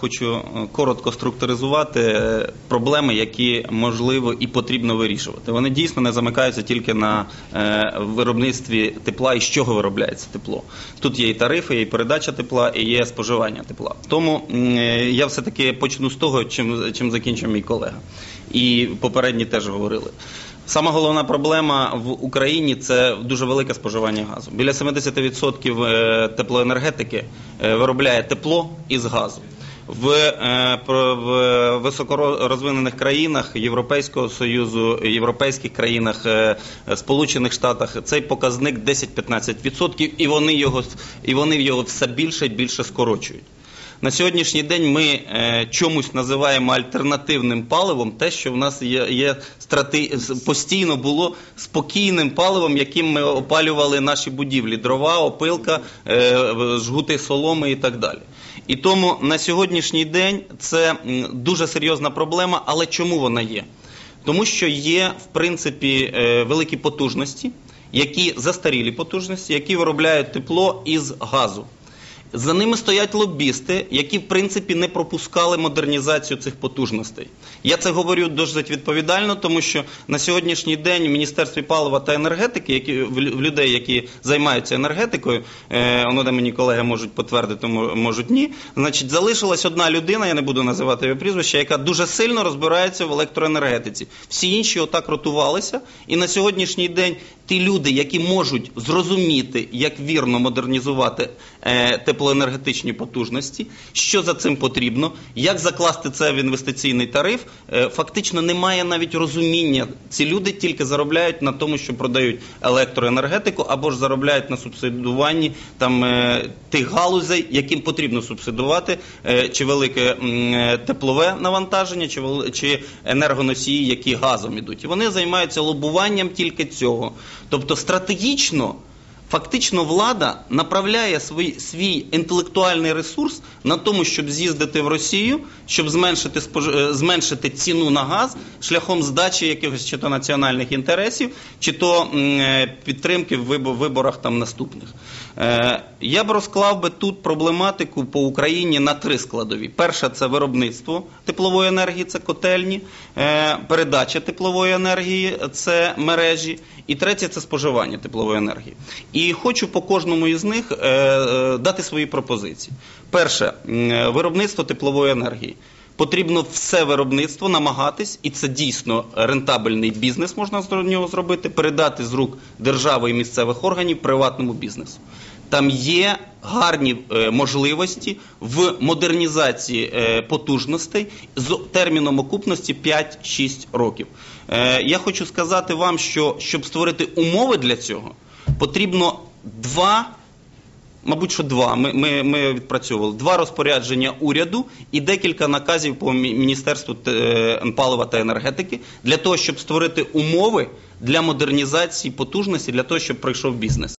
Хочу е, коротко структуризувати е, проблеми, які можливо і потрібно вирішувати. Вони дійсно не замикаються тільки на е, виробництві тепла і з чого виробляється тепло. Тут є і тарифи, і передача тепла, і є споживання тепла. Тому я все таки почну з того, чим, чим закінчив мій колега. І попередні теж говорили. Сама головна проблема в Україні це дуже велике споживання газу. Біля 70% е, теплоенергетики виробляє тепло із газу. В, е, в високорозвинених країнах Європейського Союзу, європейських країнах, е, Сполучених Штатах цей показник 10-15%, і вони його і вони його все більше і більше скорочують. На сьогоднішній день ми е, чомусь називаємо альтернативним паливом те, що в нас є, є страти... постійно було спокійним паливом, яким ми опалювали наші будівлі: дрова, опилка, жгути соломи і так далі. І тому на сьогоднішній день це дуже серйозна проблема, але чому вона є? Тому що є, в принципі, е, великі потужності, які застарілі потужності, які виробляють тепло із газу. За ними стоять лобісти, які в принципі не пропускали модернізацію цих потужностей. Я це говорю досить відповідально, тому що на сьогоднішній день в Міністерстві палива та енергетики, які в людей, які займаються енергетикою, е, воно де мені колеги можуть підтвердити, мо- можуть ні. Значить, залишилась одна людина, я не буду називати її прізвище, яка дуже сильно розбирається в електроенергетиці. Всі інші отак ротувалися, і на сьогоднішній день ті люди, які можуть зрозуміти, як вірно модернізувати е, теплоенергетичні потужності, що за цим потрібно, як закласти це в інвестиційний тариф, е, фактично немає навіть розуміння. Ці люди тільки заробляють на тому, що продають електроенергетику, або ж заробляють на субсидуванні там е, тих галузей, яким потрібно субсидувати, чи велике теплове навантаження, чи енергоносії, які газом ідуть. І вони займаються лобуванням тільки цього. Тобто стратегічно. Фактично влада направляє свій, свій інтелектуальний ресурс на тому, щоб з'їздити в Росію, щоб зменшити, е, зменшити ціну на газ шляхом здачі якихось чи то національних інтересів, чи то е, підтримки в виборах там наступних. Е, я б розклав би тут проблематику по Україні на три складові. Перша це виробництво теплової енергії, це котельні, передача теплової енергії, це мережі. І третє це споживання теплової енергії. І хочу по кожному із них е, е, дати свої пропозиції. Перше, е, виробництво теплової енергії. Потрібно все виробництво намагатись, і це дійсно рентабельний бізнес можна з нього зробити, передати з рук держави і місцевих органів приватному бізнесу. Там є гарні е, можливості в модернізації е, потужностей з терміном окупності 5-6 років. Е, я хочу сказати вам, що щоб створити умови для цього, потрібно два. Мабуть, що два. Ми, ми, ми відпрацьовували два розпорядження уряду і декілька наказів по Міністерству палива та енергетики для того, щоб створити умови для модернізації потужності, для того, щоб прийшов бізнес.